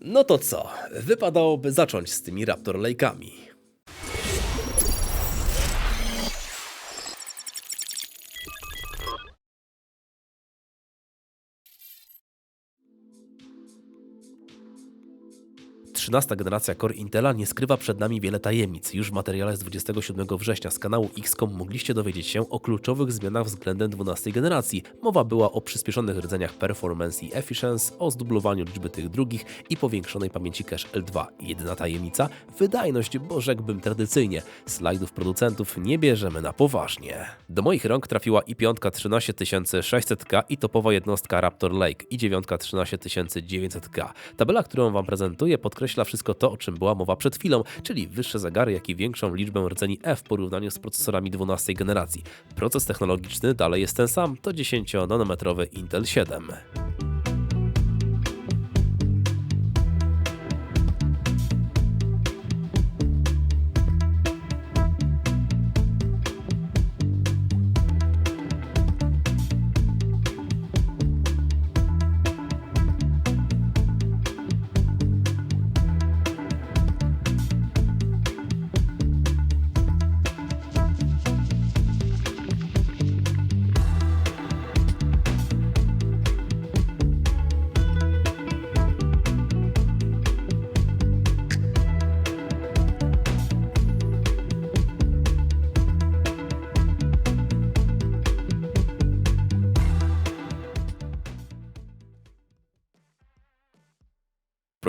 No to co? Wypadałoby zacząć z tymi Raptor Lake'ami. Trzynasta generacja Core Intela nie skrywa przed nami wiele tajemnic. Już w materiale z 27 września z kanału XCOM mogliście dowiedzieć się o kluczowych zmianach względem 12 generacji. Mowa była o przyspieszonych rdzeniach performance i efficiency, o zdublowaniu liczby tych drugich i powiększonej pamięci cache L2. Jedyna tajemnica? Wydajność, bo rzekłbym tradycyjnie. Slajdów producentów nie bierzemy na poważnie. Do moich rąk trafiła i piątka 13600K i topowa jednostka Raptor Lake i dziewiątka 13900K. Tabela, którą Wam prezentuję, podkreśla wszystko to, o czym była mowa przed chwilą, czyli wyższe zegary, jak i większą liczbę rdzeni F w porównaniu z procesorami 12 generacji. Proces technologiczny dalej jest ten sam, to 10-nanometrowy Intel 7.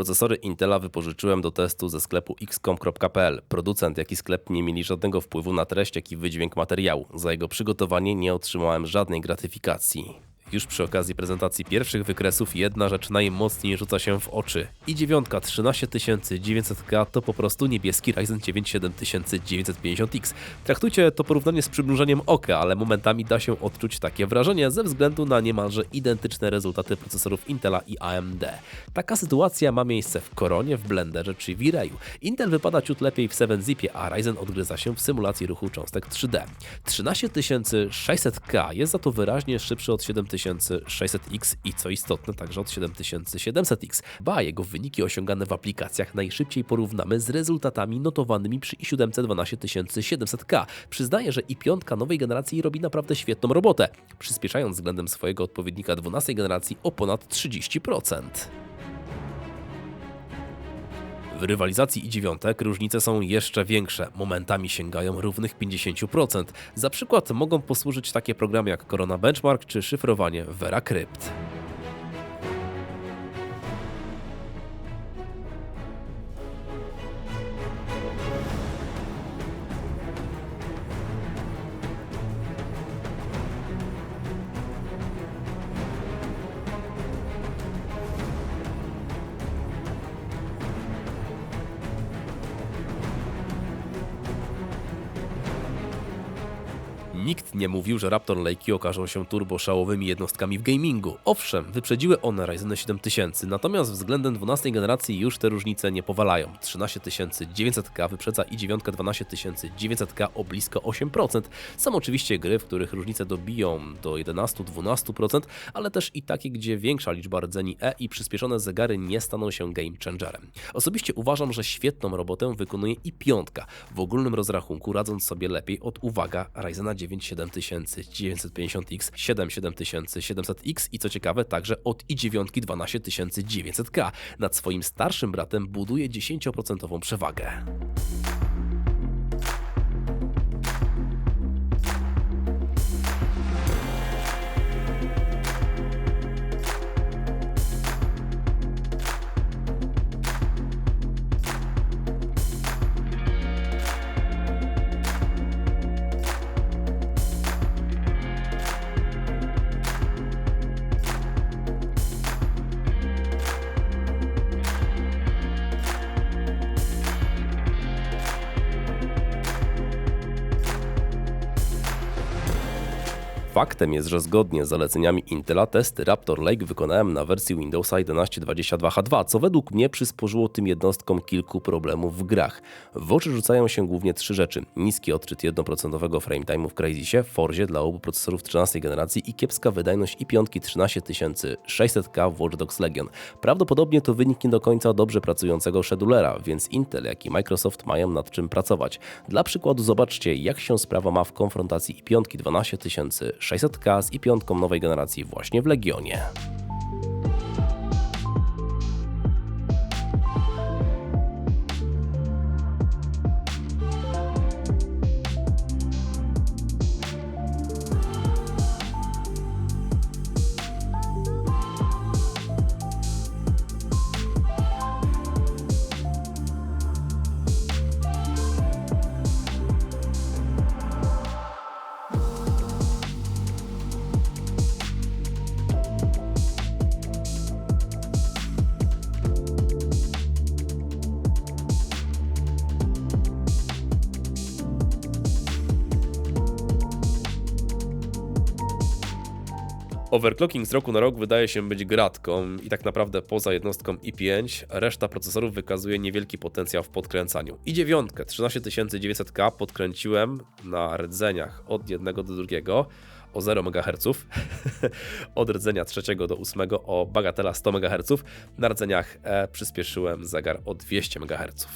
Procesory Intela wypożyczyłem do testu ze sklepu xcom.pl. Producent, jak i sklep nie mieli żadnego wpływu na treść, jak i wydźwięk materiału. Za jego przygotowanie nie otrzymałem żadnej gratyfikacji. Już przy okazji prezentacji pierwszych wykresów jedna rzecz najmocniej rzuca się w oczy. I dziewiątka 13900K to po prostu niebieski Ryzen 9 7950X. Traktujcie to porównanie z przymrużeniem oka, ale momentami da się odczuć takie wrażenie ze względu na niemalże identyczne rezultaty procesorów Intela i AMD. Taka sytuacja ma miejsce w Coronie, w Blenderze czy w. Intel wypada ciut lepiej w 7-zipie, a Ryzen odgryza się w symulacji ruchu cząstek 3D. 13600K jest za to wyraźnie szybszy od 7600 7600X i co istotne także od 7700X. Ba, jego wyniki osiągane w aplikacjach najszybciej porównamy z rezultatami notowanymi przy i7 12700K. Przyznaję, że i5 nowej generacji robi naprawdę świetną robotę, przyspieszając względem swojego odpowiednika 12 generacji o ponad 30%. W rywalizacji i dziewiątek różnice są jeszcze większe, momentami sięgają równych 50%. Za przykład mogą posłużyć takie programy jak Corona Benchmark czy szyfrowanie VeraCrypt. Nikt nie mówił, że Raptor Lake'i okażą się turboszałowymi jednostkami w gamingu. Owszem, wyprzedziły one Ryzen 7000, natomiast względem 12 generacji już te różnice nie powalają. 13900K wyprzedza i 9 12900K o blisko 8%. Są oczywiście gry, w których różnice dobiją do 11-12%, ale też i takie, gdzie większa liczba rdzeni E i przyspieszone zegary nie staną się game changerem. Osobiście uważam, że świetną robotę wykonuje i piątka, w ogólnym rozrachunku radząc sobie lepiej od, uwaga, Ryzena 9 7950X, 77700X i co ciekawe także od i9 12900K. Nad swoim starszym bratem buduje 10% przewagę. Faktem jest, że zgodnie z zaleceniami Intela testy Raptor Lake wykonałem na wersji Windowsa 1122H2, co według mnie przysporzyło tym jednostkom kilku problemów w grach. W oczy rzucają się głównie trzy rzeczy. Niski odczyt 1% frame time'u w Crazysie, Forzie dla obu procesorów 13 generacji i kiepska wydajność i5 13600K w Watch Dogs Legion. Prawdopodobnie to wynik nie do końca dobrze pracującego schedulera, więc Intel jak i Microsoft mają nad czym pracować. Dla przykładu zobaczcie jak się sprawa ma w konfrontacji i5 12600K z i5 nowej generacji właśnie w Legionie. Overclocking z roku na rok wydaje się być gratką i tak naprawdę poza jednostką i5 reszta procesorów wykazuje niewielki potencjał w podkręcaniu. I dziewiątkę 13900K podkręciłem na rdzeniach od jednego do drugiego o 0 MHz, od rdzenia trzeciego do ósmego o bagatela 100 MHz, na rdzeniach E przyspieszyłem zegar o 200 MHz.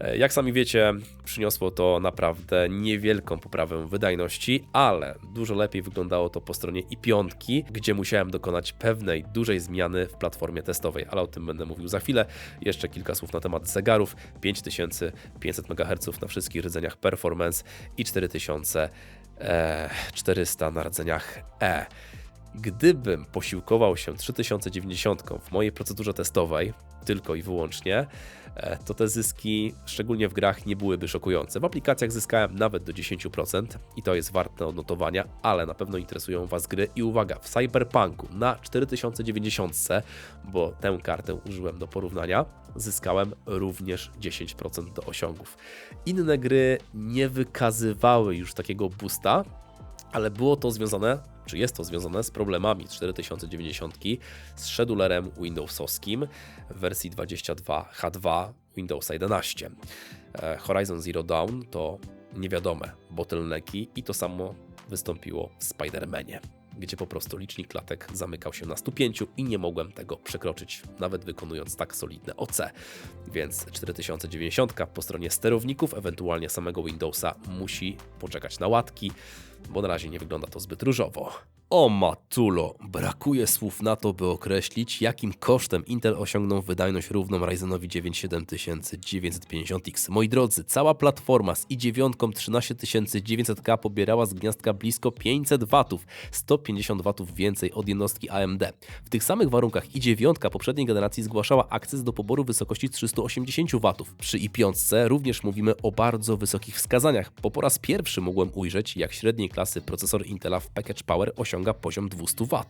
E, Jak sami wiecie, przyniosło to naprawdę niewielką poprawę wydajności, ale dużo lepiej wyglądało to po stronie i5, gdzie musiałem dokonać pewnej dużej zmiany w platformie testowej, ale o tym będę mówił za chwilę. Jeszcze kilka słów na temat zegarów. 5500 MHz na wszystkich rdzeniach Performance i 4400 na rdzeniach E. Gdybym posiłkował się 3090 w mojej procedurze testowej, tylko i wyłącznie, e, to te zyski, szczególnie w grach, nie byłyby szokujące. W aplikacjach zyskałem nawet do 10% i to jest warte odnotowania, ale na pewno interesują Was gry. I uwaga, w Cyberpunku na 4090, bo tę kartę użyłem do porównania, zyskałem również 10% do osiągów. Inne gry nie wykazywały już takiego boosta, ale było to związane, czy jest to związane z problemami 4090 z schedulerem Windowsowskim w wersji 22H2 Windows 11. E, Horizon Zero Dawn to niewiadome bottlenecki i to samo wystąpiło w Spider-Manie, gdzie po prostu licznik klatek zamykał się na 105 i nie mogłem tego przekroczyć, nawet wykonując tak solidne OC. Więc 4090 po stronie sterowników, ewentualnie samego Windowsa musi poczekać na łatki, bo na razie nie wygląda to zbyt różowo. O matulo, brakuje słów na to, by określić, jakim kosztem Intel osiągnął wydajność równą Ryzenowi 9 7950X. Moi drodzy, cała platforma z i9 13900K pobierała z gniazdka blisko 500 W, 150 W więcej od jednostki AMD. W tych samych warunkach i9 poprzedniej generacji zgłaszała akces do poboru wysokości 380 W. Przy i5 również mówimy o bardzo wysokich wskazaniach, bo po raz pierwszy mogłem ujrzeć, jak średniej klasy procesor Intela w Package Power osiąga poziom 200 W.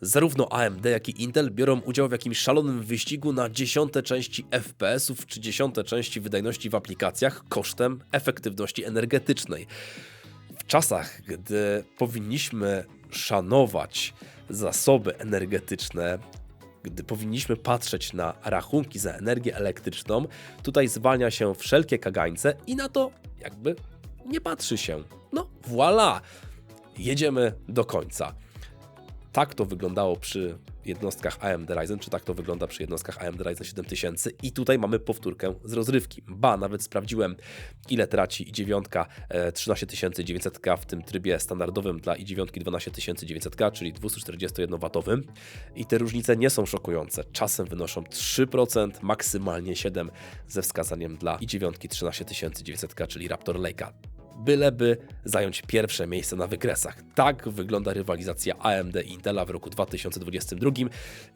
Zarówno AMD, jak i Intel biorą udział w jakimś szalonym wyścigu na dziesiąte części FPS-ów czy dziesiąte części wydajności w aplikacjach kosztem efektywności energetycznej. W czasach, gdy powinniśmy szanować zasoby energetyczne, gdy powinniśmy patrzeć na rachunki za energię elektryczną, tutaj zwalnia się wszelkie kagańce i na to jakby nie patrzy się. No voilà, jedziemy do końca. Tak to wyglądało przy jednostkach AMD Ryzen, czy tak to wygląda przy jednostkach AMD Ryzen 7000 i tutaj mamy powtórkę z rozrywki. Ba, nawet sprawdziłem ile traci i9 e, 13900K w tym trybie standardowym dla i9 12900K, czyli 241W i te różnice nie są szokujące. Czasem wynoszą 3%, maksymalnie 7% ze wskazaniem dla i9 13900K, czyli Raptor Lake'a byleby zająć pierwsze miejsce na wykresach. Tak wygląda rywalizacja AMD i Intela w roku 2022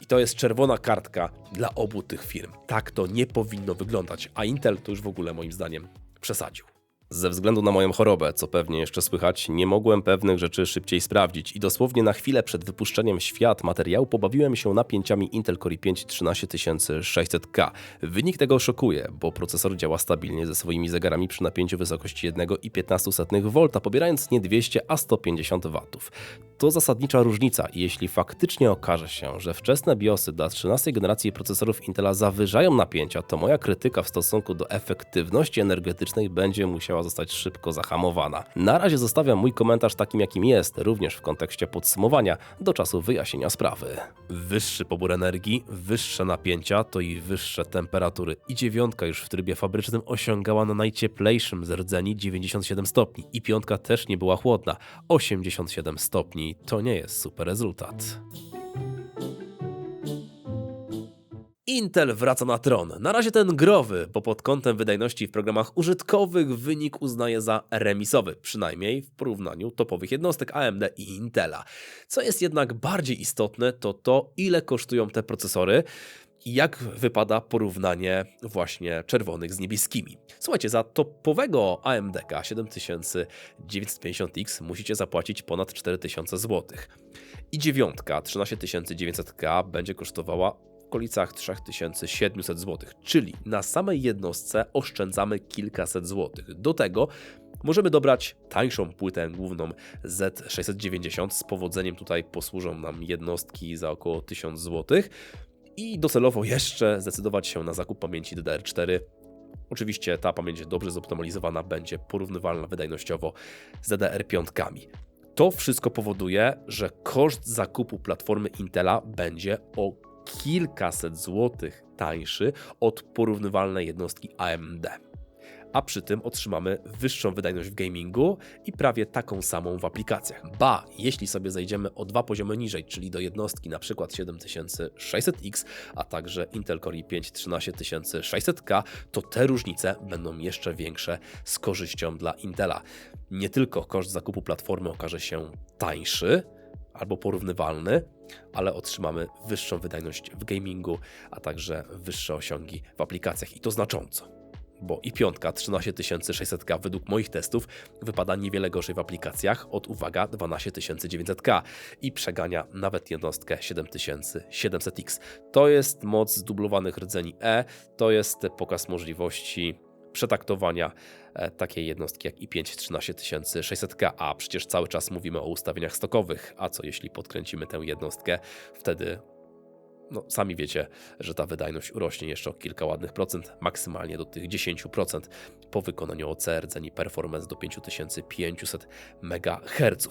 i to jest czerwona kartka dla obu tych firm. Tak to nie powinno wyglądać, a Intel to już w ogóle moim zdaniem przesadził. Ze względu na moją chorobę, co pewnie jeszcze słychać, nie mogłem pewnych rzeczy szybciej sprawdzić i dosłownie na chwilę przed wypuszczeniem świat materiału pobawiłem się napięciami Intel Core i5 13600K. Wynik tego szokuje, bo procesor działa stabilnie ze swoimi zegarami przy napięciu wysokości 1,15 V, pobierając nie 200, a 150 W. To zasadnicza różnica i jeśli faktycznie okaże się, że wczesne BIOSy dla 13 generacji procesorów Intela zawyżają napięcia, to moja krytyka w stosunku do efektywności energetycznej będzie musiała zostać szybko zahamowana. Na razie zostawiam mój komentarz takim jakim jest, również w kontekście podsumowania do czasu wyjaśnienia sprawy. Wyższy pobór energii, wyższe napięcia to i wyższe temperatury. I dziewiątka już w trybie fabrycznym osiągała na najcieplejszym z rdzeni 97 stopni. I piątka też nie była chłodna. 87 stopni to nie jest super rezultat. Intel wraca na tron. Na razie ten growy, bo pod kątem wydajności w programach użytkowych wynik uznaje za remisowy, przynajmniej w porównaniu topowych jednostek AMD i Intela. Co jest jednak bardziej istotne, to to, ile kosztują te procesory i jak wypada porównanie właśnie czerwonych z niebieskimi. Słuchajcie, za topowego AMDK 7950X musicie zapłacić ponad 4000 zł. I dziewiątka 13900K będzie kosztowała okolicach 3700 zł, czyli na samej jednostce oszczędzamy kilkaset złotych. Do tego możemy dobrać tańszą płytę główną Z690. Z powodzeniem tutaj posłużą nam jednostki za około 1000 zł. I docelowo jeszcze zdecydować się na zakup pamięci DDR4 Oczywiście ta pamięć dobrze zoptymalizowana będzie porównywalna wydajnościowo z DDR5. To wszystko powoduje, że koszt zakupu platformy Intela będzie o kilkaset złotych tańszy od porównywalnej jednostki AMD. A przy tym otrzymamy wyższą wydajność w gamingu i prawie taką samą w aplikacjach. Ba, jeśli sobie zejdziemy o dwa poziomy niżej, czyli do jednostki np. 7600X, a także Intel Core i5 13600K, to te różnice będą jeszcze większe z korzyścią dla Intela. Nie tylko koszt zakupu platformy okaże się tańszy, albo porównywalny, ale otrzymamy wyższą wydajność w gamingu, a także wyższe osiągi w aplikacjach i to znacząco. Bo i piątka 13600K według moich testów wypada niewiele gorzej w aplikacjach od uwaga 12900K i przegania nawet jednostkę 7700X. To jest moc zdublowanych rdzeni E, to jest pokaz możliwości przetaktowania e, takiej jednostki jak i5 13600K, a przecież cały czas mówimy o ustawieniach stokowych, a co jeśli podkręcimy tę jednostkę, wtedy no, sami wiecie, że ta wydajność urośnie jeszcze o kilka ładnych procent, maksymalnie do tych 10% po wykonaniu OC rdzeni performance do 5500 MHz.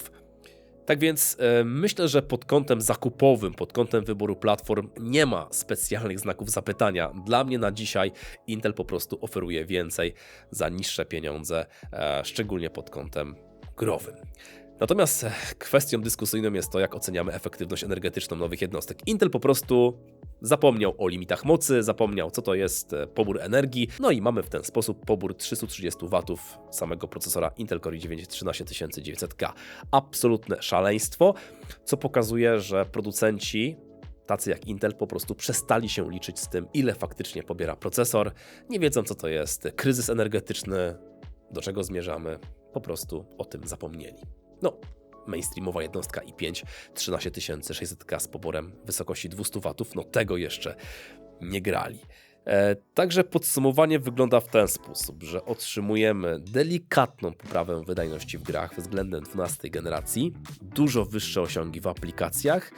Tak więc e, myślę, że pod kątem zakupowym, pod kątem wyboru platform nie ma specjalnych znaków zapytania. Dla mnie na dzisiaj Intel po prostu oferuje więcej za niższe pieniądze, e, szczególnie pod kątem growym. Natomiast e, kwestią dyskusyjną jest to, jak oceniamy efektywność energetyczną nowych jednostek. Intel po prostu zapomniał o limitach mocy, zapomniał co to jest e, pobór energii, no i mamy w ten sposób pobór 330 W samego procesora Intel Core i9 13900K. Absolutne szaleństwo, co pokazuje, że producenci tacy jak Intel po prostu przestali się liczyć z tym, ile faktycznie pobiera procesor, nie wiedzą co to jest kryzys energetyczny, do czego zmierzamy, po prostu o tym zapomnieli. No, mainstreamowa jednostka i5 13600K z poborem wysokości 200 W, no tego jeszcze nie grali. E, także podsumowanie wygląda w ten sposób, że otrzymujemy delikatną poprawę wydajności w grach względem 12 generacji, dużo wyższe osiągi w aplikacjach,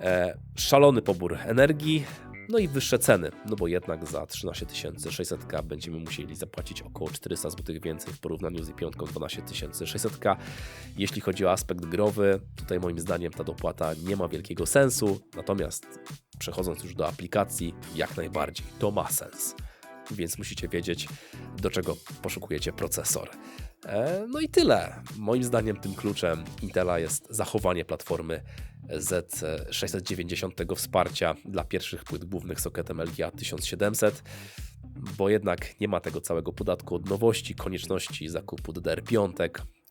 e, szalony pobór energii, no i wyższe ceny, no bo jednak za 13600K będziemy musieli zapłacić około 400 zł więcej w porównaniu z i5 12600K. Jeśli chodzi o aspekt growy, tutaj moim zdaniem ta dopłata nie ma wielkiego sensu, natomiast przechodząc już do aplikacji, jak najbardziej to ma sens. Więc musicie wiedzieć, do czego poszukujecie procesor. E, no i tyle. Moim zdaniem tym kluczem Intela jest zachowanie platformy Z690 wsparcia dla pierwszych płyt głównych sokietem LGA 1700, bo jednak nie ma tego całego podatku od nowości, konieczności zakupu DDR5.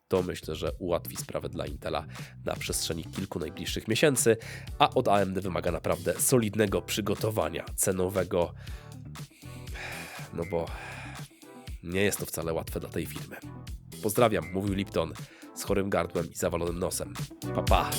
To myślę, że ułatwi sprawę dla Intela na przestrzeni kilku najbliższych miesięcy, a od AMD wymaga naprawdę solidnego przygotowania cenowego, no bo Nie jest to wcale łatwe dla tej firmy. Pozdrawiam, mówił Lipton z chorym gardłem i zawalonym nosem. Pa pa!